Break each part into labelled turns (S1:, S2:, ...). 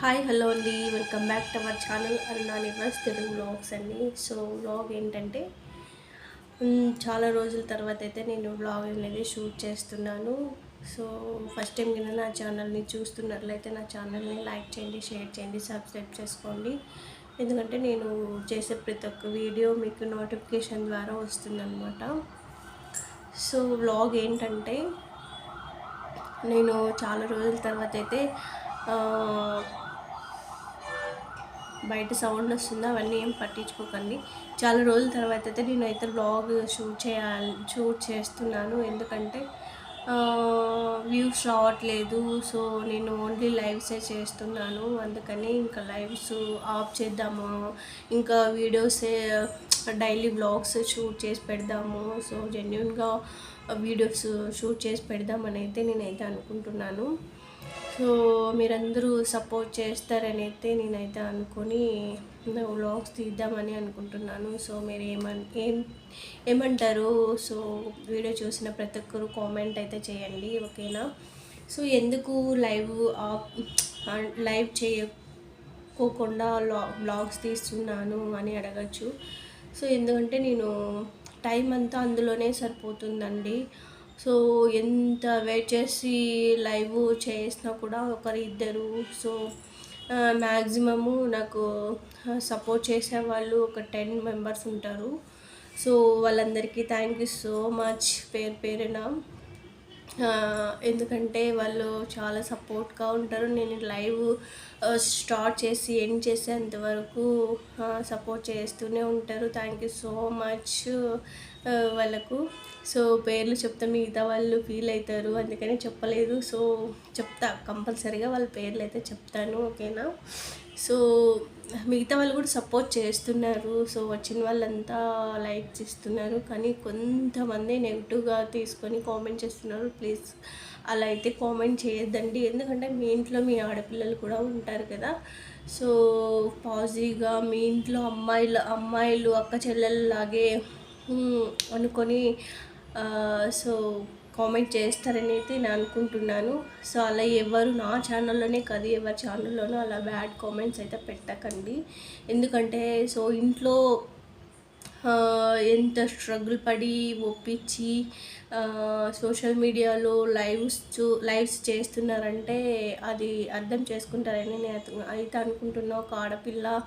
S1: Hi hello అండి. Welcome back to our channel నా Nivas Telugu vlogs అండి. సో వ్లాగ్ ఏంటంటే చాలా రోజుల తర్వాత అయితే నేను వ్లాగ్ అనేది షూట్ చేస్తున్నాను. సో ఫస్ట్ టైం కింద నా ఛానల్ని చూస్తున్నట్లయితే నా ఛానల్ని లైక్ చేయండి షేర్ చేయండి సబ్స్క్రైబ్ చేసుకోండి. ఎందుకంటే నేను చేసే ప్రతి ఒక్క వీడియో మీకు నోటిఫికేషన్ ద్వారా వస్తుందన్నమాట. సో వ్లాగ్ ఏంటంటే నేను చాలా రోజుల తర్వాత అయితే బయట సౌండ్ వస్తుందో అవన్నీ ఏం పట్టించుకోకండి. చాలా రోజుల తర్వాత అయితే నేను అయితే బ్లాగ్ షూట్ చేయాలి షూట్ చేస్తున్నాను. ఎందుకంటే వ్యూస్ రావట్లేదు. సో నేను ఓన్లీ లైవ్సే చేస్తున్నాను. అందుకని ఇంకా లైవ్స్ ఆఫ్ చేద్దాము. ఇంకా వీడియోసే డైలీ బ్లాగ్స్ షూట్ చేసి పెడదాము. సో జెన్యున్గా వీడియోస్ షూట్ చేసి పెడదామని అయితే నేనైతే అనుకుంటున్నాను. సో మీరందరూ సపోర్ట్ చేస్తారని అయితే నేనైతే అనుకొని వ్లాగ్స్ తీద్దామని అనుకుంటున్నాను. సో మీరు ఏమన్ ఏం ఏమంటారు? సో వీడియో చూసిన ప్రతి ఒక్కరు కామెంట్ అయితే చేయండి ఓకేనా? సో ఎందుకు లైవ్ లైవ్ చేయకోకుండా బ్లాగ్స్ తీస్తున్నాను అని అడగచ్చు. సో ఎందుకంటే నేను టైం అంతా అందులోనే సరిపోతుందండి. సో ఎంత వెయిట్ చేసి లైవ్ చేసినా కూడా ఒకరు ఇద్దరు సో మ్యాక్సిమము నాకు సపోర్ట్ చేసే వాళ్ళు ఒక టెన్ మెంబర్స్ ఉంటారు. సో వాళ్ళందరికీ థ్యాంక్ యూ సో మచ్ పేరు పేరున. ఎందుకంటే వాళ్ళు చాలా సపోర్ట్గా ఉంటారు. నేను లైవ్ స్టార్ట్ చేసి ఎండ్ చేసేంత వరకు సపోర్ట్ చేస్తూనే ఉంటారు. థ్యాంక్ యూ సో మచ్ వాళ్ళకు. సో పేర్లు చెప్తే మిగతా వాళ్ళు ఫీల్ అవుతారు. అందుకని చెప్పలేదు. సో చెప్తా. కంపల్సరీగా వాళ్ళ పేర్లు అయితే చెప్తాను. ఓకేనా? సో మిగతా వాళ్ళు కూడా సపోర్ట్ చేస్తున్నారు. సో వచ్చిన వాళ్ళంతా లైక్ ఇస్తున్నారు. కానీ కొంతమంది నెగిటివ్గా తీసుకొని కామెంట్ చేస్తున్నారు. ప్లీజ్ అలా అయితే కామెంట్ చేయొద్దండి. ఎందుకంటే మీ ఇంట్లో మీ ఆడపిల్లలు కూడా ఉంటారు కదా. సో పాజిటివ్గా మీ ఇంట్లో అమ్మాయిలు అమ్మాయిలు అక్క చెల్లెల్లాగే అనుకొని సో కామెంట్ చేస్తారని అయితే నేను అనుకుంటున్నాను. సో అలా ఎవరు నా ఛానల్లోనే కాదు ఎవరి ఛానల్లోనూ అలా బ్యాడ్ కామెంట్స్ అయితే పెట్టకండి. ఎందుకంటే సో ఇంట్లో ఎంత స్ట్రగుల్ పడి ఒప్పించి సోషల్ మీడియాలో లైవ్స్ చూ లైవ్స్ చేస్తున్నారంటే అది అర్థం చేసుకుంటారని నేను అయితే- అనుకుంటున్నా. ఒక ఆడపిల్ల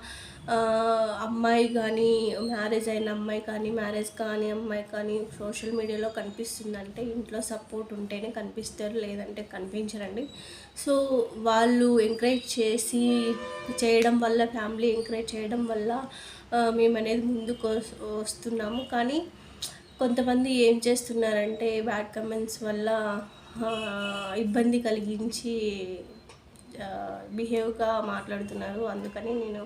S1: అమ్మాయి కానీ మ్యారేజ్ అయిన అమ్మాయి కానీ మ్యారేజ్ కానీ అమ్మాయి కానీ సోషల్ మీడియాలో కనిపిస్తుందంటే ఇంట్లో సపోర్ట్ ఉంటేనే కనిపిస్తారు లేదంటే కనిపించరండి. సో వాళ్ళు ఎంకరేజ్ చేసి చేయడం వల్ల ఫ్యామిలీ ఎంకరేజ్ చేయడం వల్ల మేము అనేది ముందుకు వస్తున్నాము. కానీ కొంతమంది ఏం చేస్తున్నారంటే బ్యాడ్ కమెంట్స్ వల్ల ఇబ్బంది కలిగించి బిహేవ్గా మాట్లాడుతున్నారు. అందుకని నేను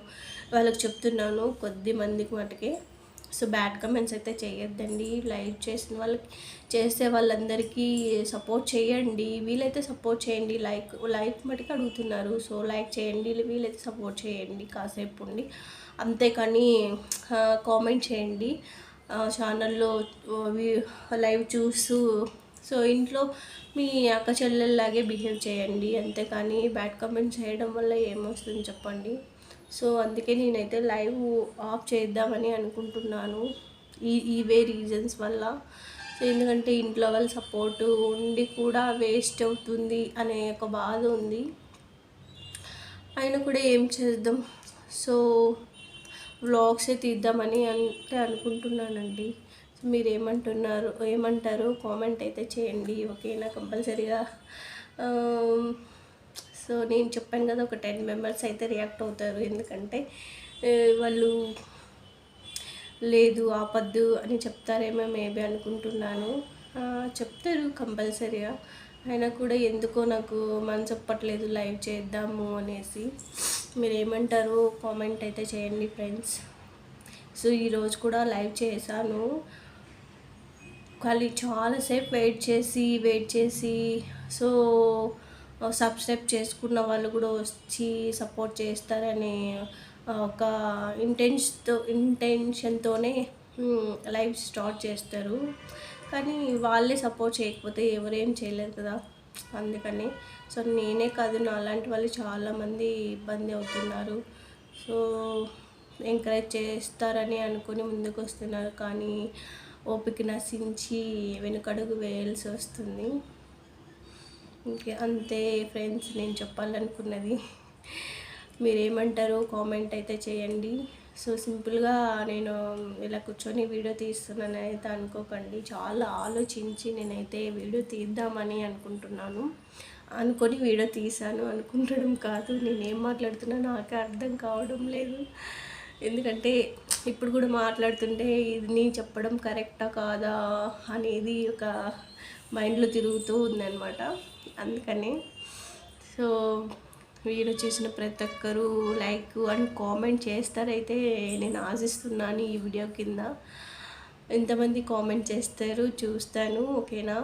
S1: వాళ్ళకి చెప్తున్నాను కొద్ది మందికి మటుకే. సో బ్యాడ్ కమెంట్స్ అయితే చేయొద్దండి. లైక్ చేసిన వాళ్ళకి చేసే వాళ్ళందరికీ సపోర్ట్ చేయండి. వీలైతే సపోర్ట్ చేయండి. లైక్ లైక్ మటుకు అడుగుతున్నారు. సో లైక్ చేయండి. వీలైతే సపోర్ట్ చేయండి. కాసేపు ఉండి. అంతేకాని కామెంట్ చేయండి. ఛానల్లో లైవ్ చూస్తూ సో ఇంట్లో మీ అక్క చెల్లెల్లాగే బిహేవ్ చేయండి. అంతేకాని బ్యాడ్ కమెంట్ చేయడం వల్ల ఏమొస్తుంది చెప్పండి? సో అందుకే నేనైతే లైవ్ ఆఫ్ చేద్దామని అనుకుంటున్నాను. ఈ ఇవే రీజన్స్ వల్ల. సో ఎందుకంటే ఇంట్లో వాళ్ళ సపోర్ట్ ఉండి కూడా వేస్ట్ అవుతుంది అనే ఒక బాధ ఉంది. అయినా కూడా ఏం చేద్దాం? సో వ్లాగ్సే తీద్దామని అంటే అనుకుంటున్నానండి. మీరు ఏమంటున్నారు ఏమంటారు కామెంట్ అయితే చేయండి. ఓకేనా? కంపల్సరీగా. సో నేను చెప్పాను కదా ఒక టెన్ మెంబర్స్ అయితే రియాక్ట్ అవుతారు. ఎందుకంటే వాళ్ళు లేదు ఆపద్దు అని చెప్తారేమో మేబీ అనుకుంటున్నాను. చెప్తారు కంపల్సరీగా. అయినా కూడా ఎందుకో నాకు మనసు చెప్పట్లేదు లైవ్ చేద్దాము అనేసి. మీరు ఏమంటారు కామెంట్ అయితే చేయండి ఫ్రెండ్స్. సో ఈరోజు కూడా లైవ్ చేశాను. వాళ్ళు చాలాసేపు వెయిట్ చేసి వెయిట్ చేసి సో సబ్స్క్రైబ్ చేసుకున్న వాళ్ళు కూడా వచ్చి సపోర్ట్ చేస్తారనే ఒక ఇంటెన్స్తో ఇంటెన్షన్తోనే లైవ్ స్టార్ట్ చేస్తారు. కానీ వాళ్ళే సపోర్ట్ చేయకపోతే ఎవరేం చేయలేరు కదా. అందుకని. సో నేనే కాదు నా అలాంటి వాళ్ళు చాలామంది ఇబ్బంది అవుతున్నారు. సో ఎంకరేజ్ చేస్తారని అనుకుని ముందుకు వస్తున్నారు కానీ ఓపిక నశించి వెనుకడుగు వేయాల్సి వస్తుంది. ఇంకే అంతే ఫ్రెండ్స్ నేను చెప్పాలనుకున్నది. మీరేమంటారో కామెంట్ అయితే చేయండి. సో సింపుల్గా నేను ఇలా కూర్చొని వీడియో తీస్తున్నాను అయితే అనుకోకండి. చాలా ఆలోచించి నేనైతే వీడియో తీద్దామని అనుకుంటున్నాను. అనుకొని వీడియో తీశాను అనుకుంటడం కాదు. నేనేం మాట్లాడుతున్నా నాకే అర్థం కావడం లేదు. ఎందుకంటే ఇప్పుడు కూడా మాట్లాడుతుంటే ఇది నేను చెప్పడం కరెక్టా కాదా అనేది ఒక మైండ్లో తిరుగుతూ ఉందన్నమాట. అందుకని సో వీడియో చూసిన ప్రతి ఒక్కరూ లైక్ అండ్ కామెంట్ చేస్తారైతే నేను ఆశిస్తున్నాను ఈ వీడియో కింద. ఎంతమంది కామెంట్ చేస్తారు చూస్తాను ఓకేనా?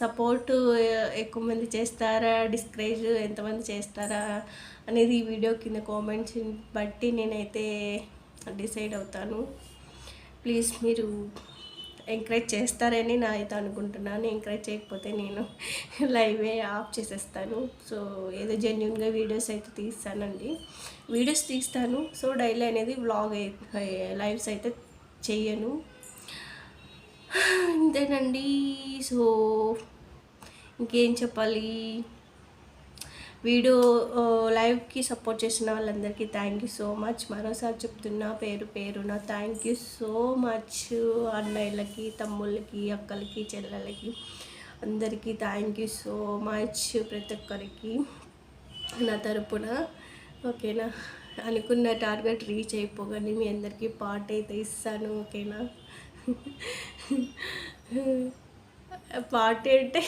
S1: సపోర్ట్ ఎక్కువ మంది చేస్తారా? డిస్కరేజ్ ఎంతమంది చేస్తారా? అనేది ఈ వీడియో కింద కామెంట్స్ బట్టి నేనైతే డిసైడ్ అవుతాను. ప్లీజ్ మీరు ఎంకరేజ్ చేస్తారని నా అయితే అనుకుంటున్నాను. ఎంకరేజ్ చేయకపోతే నేను లైవే ఆఫ్ చేసేస్తాను. సో ఏదో జెన్యున్గా వీడియోస్ అయితే తీస్తానండి. వీడియోస్ తీస్తాను. సో డైలీ అనేది వ్లాగ్ లైవ్స్ అయితే చెయ్యను ఇంతేనండి. సో ఇంకేం చెప్పాలి? వీడియో లైవ్కి సపోర్ట్ చేసిన వాళ్ళందరికీ థ్యాంక్ యూ సో మచ్ మరోసారి చెప్తున్నా పేరు పేరున థ్యాంక్ యూ సో మచ్ అన్నయ్యలకి తమ్ముళ్ళకి అక్కలకి చెల్లెలకి అందరికీ థ్యాంక్ యూ సో మచ్ ప్రతి ఒక్కరికి నా తరపున. ఓకేనా? అనుకున్న టార్గెట్ రీచ్ అయిపోగానే మీ అందరికీ పార్ట్ అయితే ఇస్తాను. ఓకేనా? పార్టీ అంటే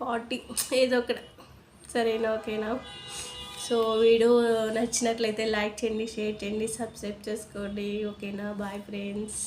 S1: పార్టీ ఏదో ఒకటి. సరేనా ఓకేనా? సో వీడియో నచ్చినట్లయితే లైక్ చేయండి షేర్ చేయండి సబ్స్క్రైబ్ చేసుకోండి ఓకేనా? Bye friends.